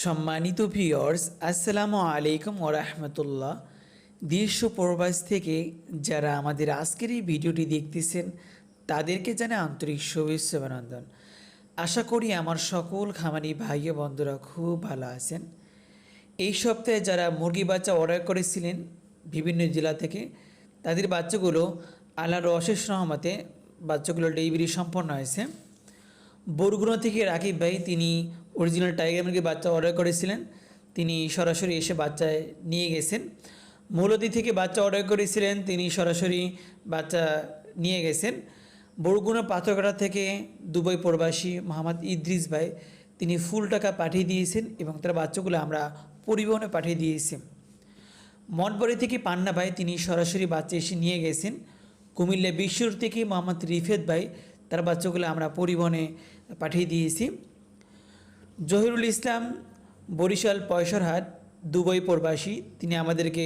সম্মানিত ভিওর্স আসসালামু আলাইকুম ওরহমতুল্লাহ দেশ ও প্রবাস থেকে যারা আমাদের আজকের এই ভিডিওটি দেখতেছেন, তাদেরকে জানে আন্তরিক শুভেচ্ছা আশা করি আমার সকল খামারি ভাই ও বন্ধুরা খুব ভালো আছেন। এই সপ্তাহে যারা মুরগি বাচ্চা অর্ডার করেছিলেন বিভিন্ন জেলা থেকে, তাদের বাচ্চাগুলো আল্লাহর অশেষ রহমতে বাচ্চাগুলো ডেলিভারি সম্পন্ন হয়েছে। বরগুনা থেকে রাকিব ভাই তিনি অরিজিনাল টাইগার মুরগির বাচ্চা অর্ডার করেছিলেন। তিনি সরাসরি এসে বাচ্চায় নিয়ে গেছেন। মৌলদি থেকে বাচ্চা অর্ডার করেছিলেন, তিনি সরাসরি বাচ্চা নিয়ে গেছেন। বরগুনা পাথরঘাটা থেকে দুবাই প্রবাসী মোহাম্মদ ইদ্রিস ভাই তিনি ফুল টাকা পাঠিয়ে দিয়েছেন এবং তার বাচ্চাগুলো আমরা পরিবহনে পাঠিয়ে দিয়েছি। মঠবাড়ি থেকে পান্না ভাই তিনি সরাসরি বাচ্চা এসে নিয়ে গেছেন। কুমিল্লা বিশ্বর থেকে মোহাম্মদ রিফেদ ভাই তার বাচ্চাগুলো আমরা পরিবহনে পাঠিয়ে দিয়েছি। জহিরুল ইসলাম বরিশাল পয়সরহাট দুবাই প্রবাসী। তিনি আমাদেরকে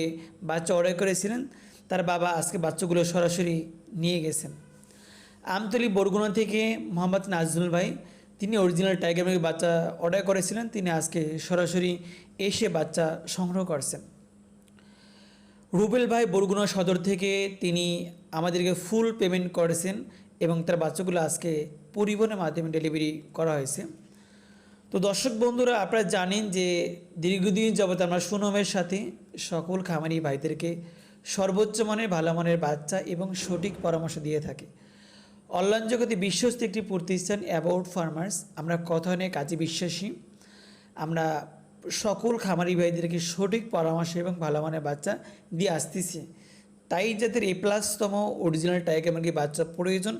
বাচ্চা অর্ডার করেছিলেন। তার বাবা আজকে বাচ্চাগুলো সরাসরি নিয়ে গেছেন। আমতলি বরগুনা থেকে মোহাম্মদ নাজরুল ভাই, তিনি অরিজিনাল টাইগার মুরগির বাচ্চা অর্ডার করেছিলেন। তিনি আজকে সরাসরি এসে বাচ্চা সংগ্রহ করছেন। রুবেল ভাই বরগুনা সদর থেকে তিনি আমাদেরকে ফুল পেমেন্ট করেছেন। এবং তার বাচ্চাগুলো আজকে পরিবহনের মাধ্যমে ডেলিভারি করা হয়েছে। তো দর্শক বন্ধুরা, আপনারা জানেন যে দীর্ঘদিন যাবত আমরা সুনমের সাথে সকল খামারি ভাইদেরকে সর্বোচ্চ মানের, ভালো মানের বাচ্চা এবং সঠিক পরামর্শ দিয়ে থাকি। অনলাইন জগতে বিশ্বস্ত একটি প্রতিষ্ঠান অ্যাবাউট ফার্মার্স আমরা কথানে কাজে বিশ্বাসী। আমরা সকল খামারি ভাইদেরকে সঠিক পরামর্শ এবং ভালো মানের বাচ্চা দিয়ে আসতেছি। তাই যাদের এ প্লাসতম অরিজিনাল মুরগি বাচ্চা প্রয়োজন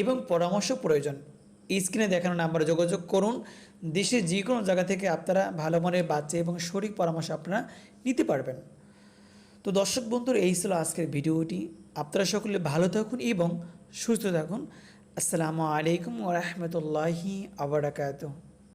এবং পরামর্শ প্রয়োজন। এই স্ক্রিনে দেখানো নাম্বারে যোগাযোগ করুন। দেশের যে কোনো জায়গা থেকে আপনারা ভালো মানের বাচ্চা এবং সঠিক পরামর্শ আপনারা নিতে পারবেন। তো দর্শক বন্ধুর, এই ছিল আজকের ভিডিওটি। আপনারা সকলে ভালো থাকুন এবং সুস্থ থাকুন। আসসালামু আলাইকুম ওরহমতুল্লাহি আবরাকাত